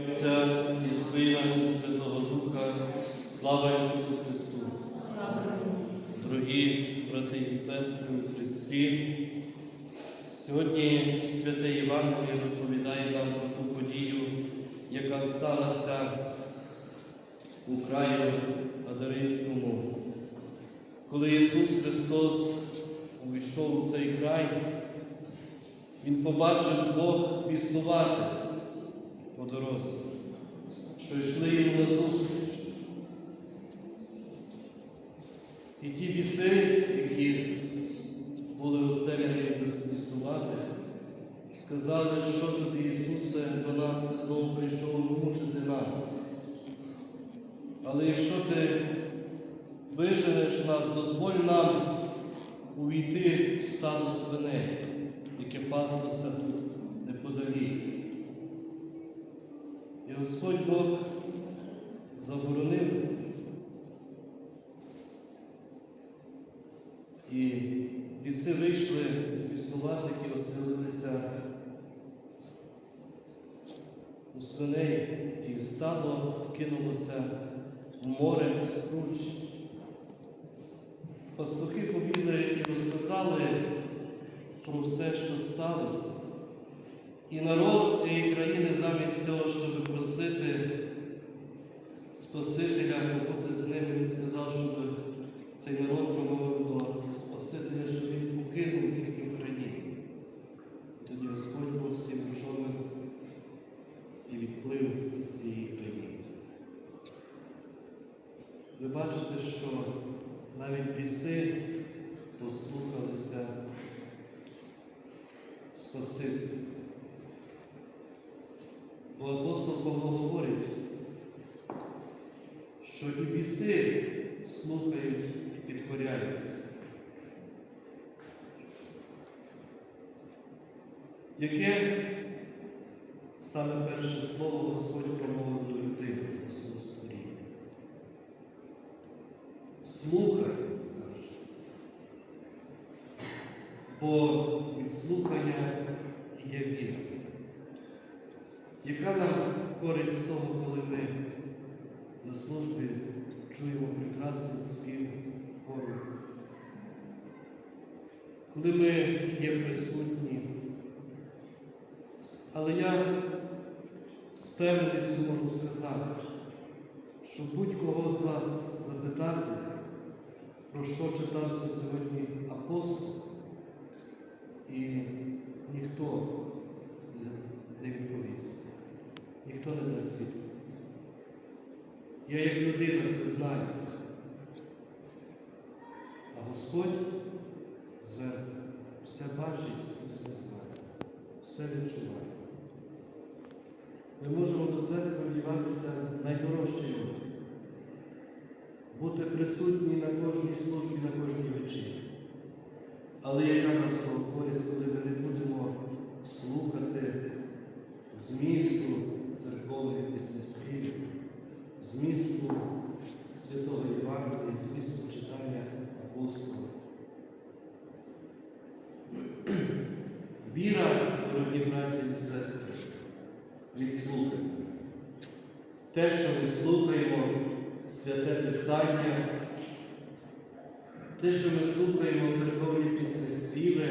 Отця і Сина, і Святого Духа, слава Ісусу Христу! Дорогі брати і сестри у Христі, сьогодні святе Євангеліє розповідає нам про ту подію, яка сталася у краю Адаринському. Коли Ісус Христос увійшов у цей край, Він побачив двох біснуватих по дорозі, що йшли йому назустріч. І ті біси, які були оселяні біснувати, сказали, що тобі, Ісусе, до нас ти знову прийшов мучити нас. Але якщо ти виженеш нас, дозволь нам увійти в стадо свиней, яке паслося тут неподалік. І Господь Бог заборонив. І біси вийшли з біснуватики, оселилися у свиней, і стадо кинулося в море скруч. Пастухи побігли і розказали про все, що сталося. І народ цієї країни замість цього, щоб просити Спасителя бути з ними, він сказав, щоб цей народ промовив до Спасителя, що він покинув їхню країну. І тоді Господь Бог сів човен і відплив із цієї країни. Ви бачите, що навіть біси послухалися Спасителя. Бо апостол Павло говорить, що біси слухають і підкоряються. Яке саме перше слово Господь промовив до людини у своєму створінні? Слухай, каже. Бо від слухання є віра. Яка нам користь з того, коли ми на службі чуємо прекрасний спів хору? Коли ми є присутні, але я з певністю можу сказати, що будь-кого з вас запитати, про що читався сьогодні апостол, і ніхто не відповість. Ніхто не дасть відповідь. Я як людина це. А Господь зверху все бачить і все знає, все відчуває. Ми можемо до церкви вдіватися найдорожчі люди, бути присутні на кожній службі, на кожній вечері. Але яка нам свого користь, коли ми не будемо слухати змісту церковних піснеспівів, змісту Святого Євангелія, змісту читання апостола. Віра, дорогі браті і сестри, від слухання. Те, що ми слухаємо, святе Писання, те, що ми слухаємо церковні пісні співи,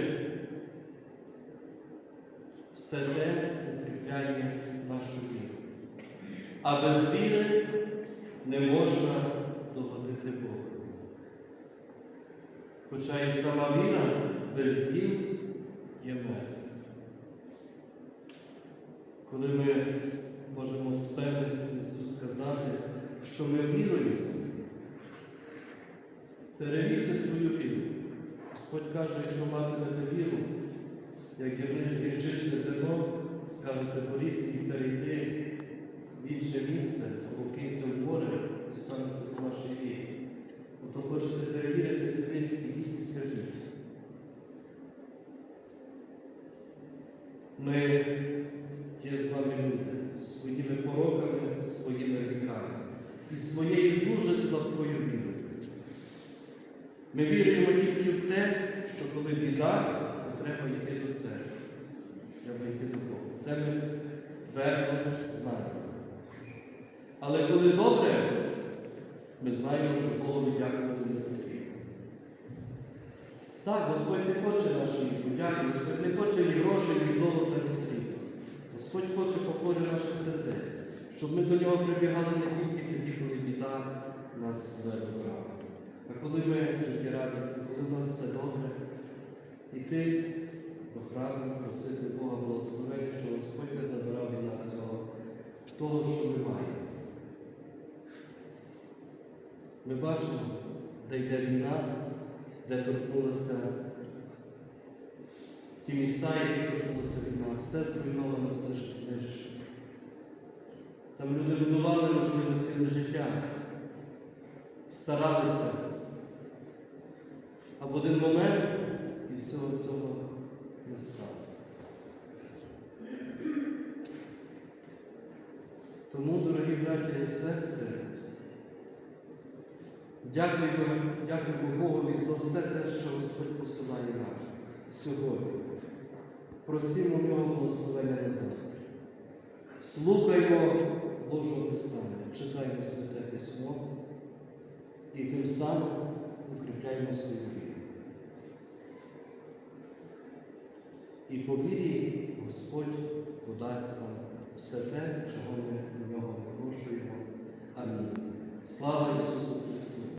все те укріпляє нашу віру. А без віри не можна догодити Богу. Хоча і сама віра без діл є мертва. Коли ми можемо з певністю сказати, що ми віруємо, перевірте свою віру. Господь каже, якщо матимете віру, як гірчичне зерно, скажете боріться і перейти в інше місце або кинься в море і станеться по вашій вірі. Ото хочете перевірити людей, ідіть і скажіть. Ми є з вами люди своїми пороками, своїми гріхами і своєю дуже слабкою вірою. Ми віруємо тільки в те, що коли біда, то треба йти до церкви. Треба йти до Бога. Це ми твердо знаємо. Але коли добре, ми знаємо, що Богові дякувати не. Так, Господь не хоче нашої подяки, Господь не хоче ні грошей, ні золота, ні срібла. Господь хоче покори наших сердець, щоб ми до нього прибігали не тільки тоді, коли біда нас зве до а коли ми життєрадісні, коли в нас все добре, іти до храму, просити Бога благословення, що Господь не забирав від нас цього, того, що ми маємо. Ми бачимо, де йде війна, де торкнулася ті міста, які торкнулася війна, все зруйновано, все ж знищено. Там люди будували, можливо, ціле життя, старалися. А в один момент і всього цього не стало. Тому, дорогі браття і сестри, дякуємо, Богові за все те, що Господь посилає нам сьогодні. Просимо нього благословення на завтра. Слухаймо Божого Писання, читаймо Святе Письмо і тим самим укріпляємо свою віру. І по вірі Господь подасть нам все те, чого ми в нього випрошуємо. Амінь. Слава Ісусу Христу!